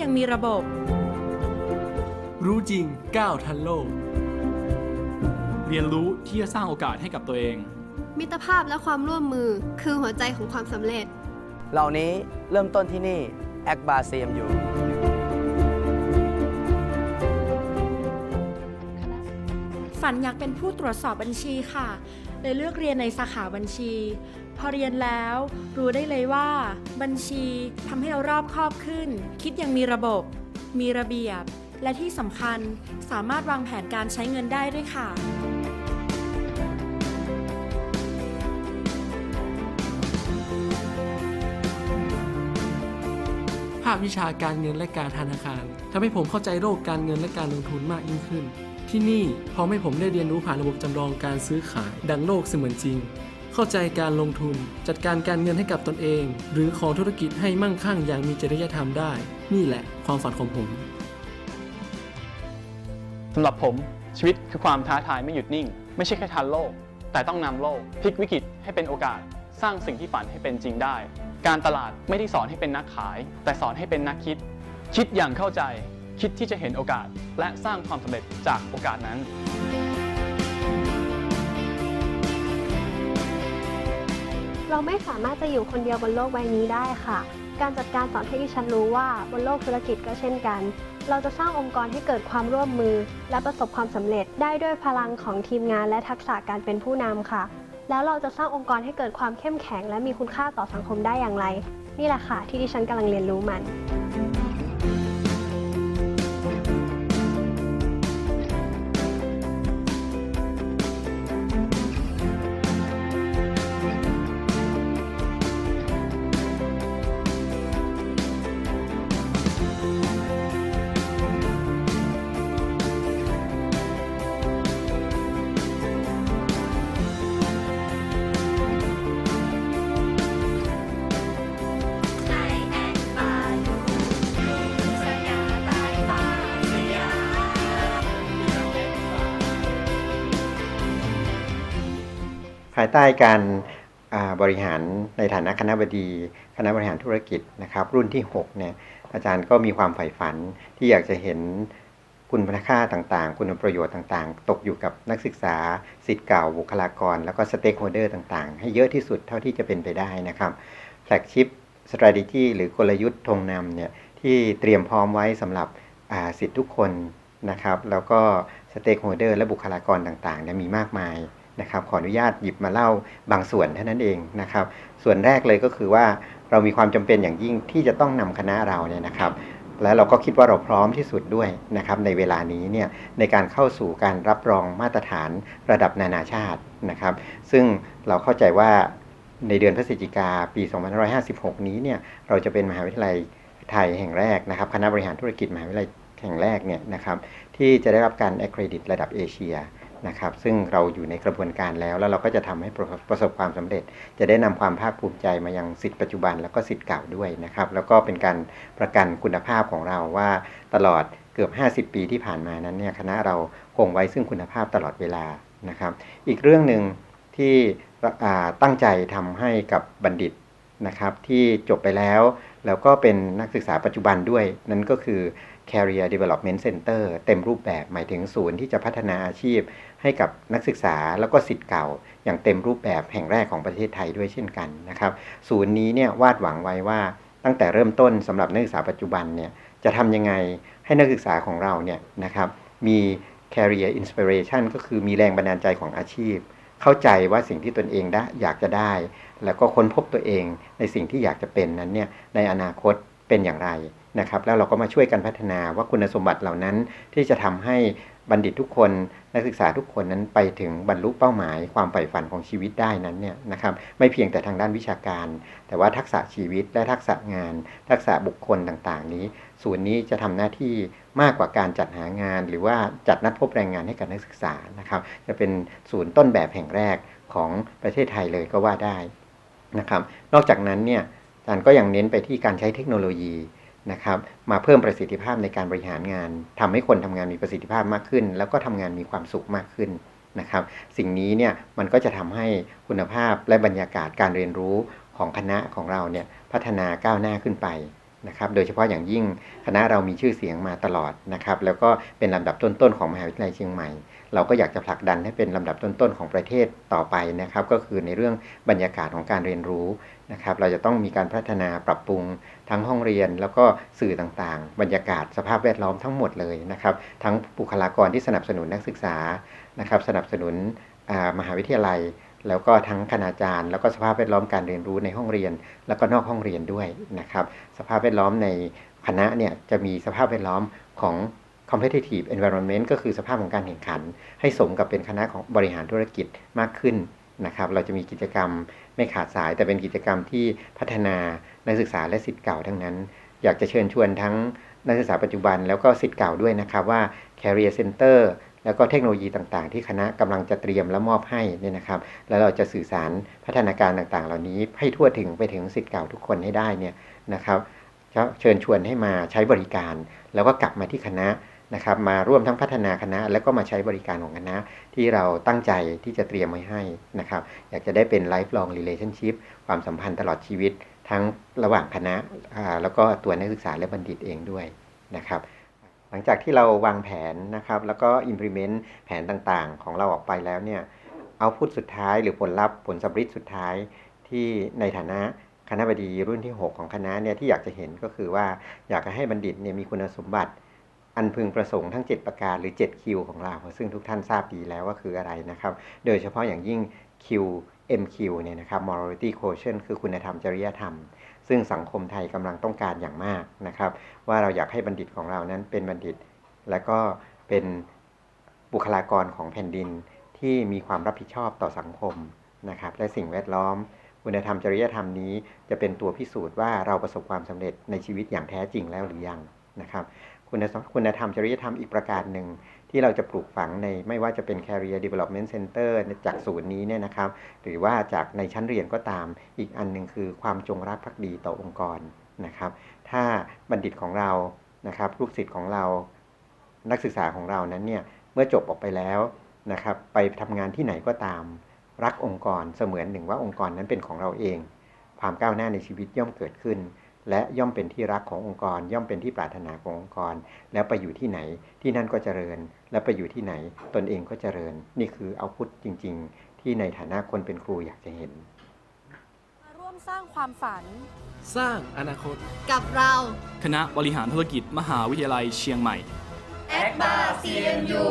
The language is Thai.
อย่างมีระบบ รู้จริงก้าวทันโลก เรียนรู้ที่จะสร้างโอกาสให้กับตัวเอง มิตรภาพและความร่วมมือคือหัวใจของความสำเร็จ เหล่านี้เริ่มต้นที่นี่แอคบาซีเอ็มยู ฝันอยากเป็นผู้ตรวจสอบบัญชีค่ะ เลยเลือกเรียนในสาขาบัญชี พอเรียนแล้วรู้ได้เลยว่า บัญชีทำให้เรารอบคอบขึ้น คิดอย่างมีระบบ มีระเบียบ และที่สำคัญสามารถวางแผนการใช้เงินได้ด้วยค่ะภาควิชาการเงินและการธนาคารทำให้ผมเข้าใจโลกการเงินและการลงทุนมากยิ่งขึ้น ที่นี่พร้อมให้ผมได้เรียนรู้ผ่านระบบจำลองการซื้อขาย ดังโลกเสมือนจริง เข้าใจการลงทุน จัดการการเงินให้กับตนเอง หรือของธุรกิจให้มั่งคั่งอย่างมีจริยธรรมได้ นี่แหละความฝันของผมสำหรับผมชีวิตคือความท้าทายไม่หยุดนิ่ง ไม่ใช่แค่ทันโลก แต่ต้องนำโลกพลิกวิกฤตให้เป็นโอกาส สร้างสิ่งที่ฝันให้เป็นจริงได้ การตลาดไม่ได้สอนให้เป็นนักขาย แต่สอนให้เป็นนักคิด คิดอย่างเข้าใจ คิดที่จะเห็นโอกาส และสร้างความสำเร็จจากโอกาสนั้น เราไม่สามารถจะอยู่คนเดียวบนโลกใบนี้ได้ค่ะ การจัดการสอนให้ดิฉันรู้ว่าบนโลกธุรกิจก็เช่นกัน เราจะสร้างองค์กรให้เกิดความร่วมมือ และประสบความสำเร็จได้ด้วยพลังของทีมงานและทักษะการเป็นผู้นำค่ะ แล้วเราจะสร้างองค์กรให้เกิดความเข้มแข็ง และมีคุณค่าต่อสังคมได้อย่างไร นี่แหละค่ะที่ดิฉันกำลังเรียนรู้มันายใต้การบริหารในฐานะคณะบดี คณะบริหารธุรกิจนะครับ รุ่นที่6เนี่ยอาจารย์ก็มีความใฝ่ฝันที่อยากจะเห็นคุณค่าต่างๆ คุณประโยชน์ต่างๆ ตกอยู่กับนักศึกษาสิทธิ์เก่าบุคลากร แล้วก็สเต็กโฮเดอร์ต่างๆ ให้เยอะที่สุดเท่าที่จะเป็นไปได้นะครับแฟลกชิพ strategy หรือกลยุทธ์ธงนำเนี่ยที่เตรียมพร้อมไว้สำหรับสิทธิ์ทุกคนนะครับ แล้วก็สเต็กโฮเดอร์และบุคลากรต่างๆเนี่ยมีมากมาย นะครับขออนุญาตหยิบมาเล่าบางส่วนเท่านั้นเองนะครับ ส่วนแรกเลยก็คือว่าเรามีความจำเป็นอย่างยิ่งที่จะต้องนำคณะเราเนี่ยนะครับและเราก็คิดว่าเราพร้อมที่สุดด้วยนะครับในเวลานี้เนี่ยในการเข้าสู่การรับรองมาตรฐานระดับนานาชาตินะครับ ซึ่งเราเข้าใจว่าในเดือนพฤศจิกาปี 2556 นี้เนี่ยเราจะเป็นมหาวิทยาลัยไทยแห่งแรกนะครับ คณะบริหารธุรกิจมหาวิทยาลัยแห่งแรกเนี่ยนะครับที่จะได้รับการ accredit ระดับเอเชีย นะครับ ซึ่งเราอยู่ในกระบวนการแล้ว แล้วเราก็จะทำให้ประประสบความสำเร็จ จะได้นำความภาคภูมิใจมายังสิทธิปัจจุบันแล้วก็สิทธิ์เก่าด้วยนะครับ แล้วก็เป็นการประกันคุณภาพของเราว่าตลอดเกือบ 50 ปีที่ผ่านมานั้นเนี่ยคณะเราคงไว้ซึ่งคุณภาพตลอดเวลานะครับ อีกเรื่องหนึ่งที่ตั้งใจทำให้กับบัณฑิตนะครับที่จบไปแล้ว แล้วก็เป็นนักศึกษาปัจจุบันด้วย นั่นก็คือ Career Development Center เต็มรูปแบบหมายถึงศูนย์ที่จะพัฒนาอาชีพ ให้กับนักศึกษาแล้วก็สิทธิ์เก่า อย่างเต็มรูปแบบแห่งแรกของประเทศไทยด้วยเช่นกันนะครับศูนย์นี้เนี่ยวาดหวังไว้ว่าตั้งแต่เริ่มต้นสำหรับนักศึกษาปัจจุบันเนี่ยจะทำยังไงให้นักศึกษาของเราเนี่ยนะครับมี career inspiration ก็คือมีแรงบันดาลใจของอาชีพ เข้าใจว่าสิ่งที่ตนเองได้อยากจะได้ แล้วก็ค้นพบตัวเองในสิ่งที่อยากจะเป็นนั้นเนี่ยในอนาคต เป็นอย่างไรนะครับแล้วเราก็มาช่วยกันพัฒนาว่าคุณสมบัติเหล่านั้นที่จะทำให้บัณฑิตทุกคนนักศึกษาทุกคนนั้นไปถึงบรรลุเป้าหมาย ความใฝ่ฝันของชีวิตได้นั้นเนี่ยนะครับไม่เพียงแต่ทางด้านวิชาการ แต่ว่าทักษะชีวิตและทักษะงาน ทักษะบุคคลต่างๆ นี้ ศูนย์นี้จะทำหน้าที่มากกว่าการจัดหางาน หรือว่าจัดนัดพบแรงงานให้กับนักศึกษานะครับจะเป็นศูนย์ต้นแบบแห่งแรกของประเทศไทยเลยก็ว่าได้นะครับนอกจากนั้นเนี่ย อาจารย์ก็ยังเน้นไปที่การใช้เทคโนโลยีนะครับ มาเพิ่มประสิทธิภาพในการบริหารงานทำให้คนทำงานมีประสิทธิภาพมากขึ้น แล้วก็ทำงานมีความสุขมากขึ้นนะครับ สิ่งนี้เนี่ยมันก็จะทำให้คุณภาพและบรรยากาศการเรียนรู้ของคณะของเราเนี่ยพัฒนาก้าวหน้าขึ้นไป นะครับโดยเฉพาะอย่างยิ่งคณะเรามีชื่อเสียงมาตลอดนะครับแล้วก็เป็นลำดับต้นๆของมหาวิทยาลัยเชียงใหม่ เราก็อยากจะผลักดันให้เป็นลำดับต้นๆของประเทศต่อไปนะครับ ก็คือในเรื่องบรรยากาศของการเรียนรู้นะครับเราจะต้องมีการพัฒนาปรับปรุงทั้งห้องเรียน แล้วก็สื่อต่างๆ บรรยากาศสภาพแวดล้อมทั้งหมดเลยนะครับทั้งบุคลากรที่สนับสนุนนักศึกษานะครับสนับสนุนมหาวิทยาลัย แล้วก็ทั้งคณาจารย์ แล้วก็สภาพแวดล้อมการเรียนรู้ในห้องเรียน แล้วก็นอกห้องเรียนด้วยนะครับ สภาพแวดล้อมในคณะเนี่ยจะมีสภาพแวดล้อมของ competitive environment ก็คือสภาพของการแข่งขัน ให้สมกับเป็นคณะของบริหารธุรกิจมากขึ้นนะครับ เราจะมีกิจกรรมไม่ขาดสาย แต่เป็นกิจกรรมที่พัฒนานักศึกษาและสิทธิ์เก่าทั้งนั้น อยากจะเชิญชวนทั้งนักศึกษาปัจจุบันแล้วก็สิทธิ์เก่าด้วยนะครับว่า career center แล้วก็เทคโนโลยีต่างๆ ที่คณะกำลังจะเตรียมและมอบให้เนี่ยนะครับ แล้วเราจะสื่อสารพัฒนาการต่างๆ เหล่านี้ให้ทั่วถึงไปถึงสิทธิ์เก่าทุกคนให้ได้เนี่ยนะครับเชิญชวนให้มาใช้บริการ แล้วก็กลับมาที่คณะนะครับ มาร่วมทั้งพัฒนาคณะ แล้วก็มาใช้บริการของคณะที่เราตั้งใจที่จะเตรียมไว้ให้นะครับ อยากจะได้เป็น lifelong relationship ความสัมพันธ์ตลอดชีวิต ทั้งระหว่างคณะแล้วก็ตัวนักศึกษาและบัณฑิตเองด้วยนะครับ หลังจากที่เราวางแผนนะครับ แล้วก็ implement แผนต่างๆ ของเราออกไปแล้วเนี่ยเอาพุทสุดท้ายหรือผลลัพธ์ผลสำฤทธิ์สุดท้ายที่ในฐานะคณะบดีรุ่นที่ 6 ของคณะเนี่ยที่อยากจะเห็นก็คือว่าอยากจะให้บัณฑิตเนี่ยมีคุณสมบัติ อันพึงประสงค์ทั้ง 7 ประการหรือ 7 คิวของเรา ซึ่งทุกท่านทราบดีแล้วว่าคืออะไรนะครับ โดยเฉพาะอย่างยิ่ง Q MQ เนี่ยนะครับ morality quotient คือคุณธรรมจริยธรรม ซึ่งสังคมไทยกำลังต้องการอย่างมากนะครับ ว่าเราอยากให้บัณฑิตของเรานั้นเป็นบัณฑิต และก็เป็นบุคลากรของแผ่นดินที่มีความรับผิดชอบต่อสังคมนะครับและสิ่งแวดล้อมคุณธรรมจริยธรรมนี้จะเป็นตัวพิสูจน์ว่าเราประสบความสำเร็จในชีวิตอย่างแท้จริงแล้วหรือยังนะครับคุณคุณธรรมจริยธรรมอีกประการหนึ่ง ที่เราจะปลูกฝังในไม่ว่าจะเป็น Career Development Center จากศูนย์นี้เนี่ยนะครับ หรือว่าจากในชั้นเรียนก็ตาม อีกอันหนึ่งคือความจงรักภักดีต่อองค์กรนะครับ ถ้าบัณฑิตของเรานะครับลูกศิษย์ของเรานักศึกษาของเรานั้นเนี่ยเมื่อจบออกไปแล้วนะครับ ไปทำงานที่ไหนก็ตาม รักองค์กรเสมือนหนึ่งว่าองค์กรนั้นเป็นของเราเอง ความก้าวหน้าในชีวิตย่อมเกิดขึ้น และย่อมเป็นที่รักขององค์กร ย่อมเป็นที่ปรารถนาขององค์กร แล้วไปอยู่ที่ไหนที่นั่นก็เจริญ และไปอยู่ที่ไหนตนเองก็เจริญ นี่คือเอาพุทธจริง ๆ ที่ในฐานะคนเป็นครูอยากจะเห็น มาร่วมสร้างความฝัน สร้างอนาคต กับเรา คณะบริหารธุรกิจมหาวิทยาลัยเชียงใหม่ แอคบา CMU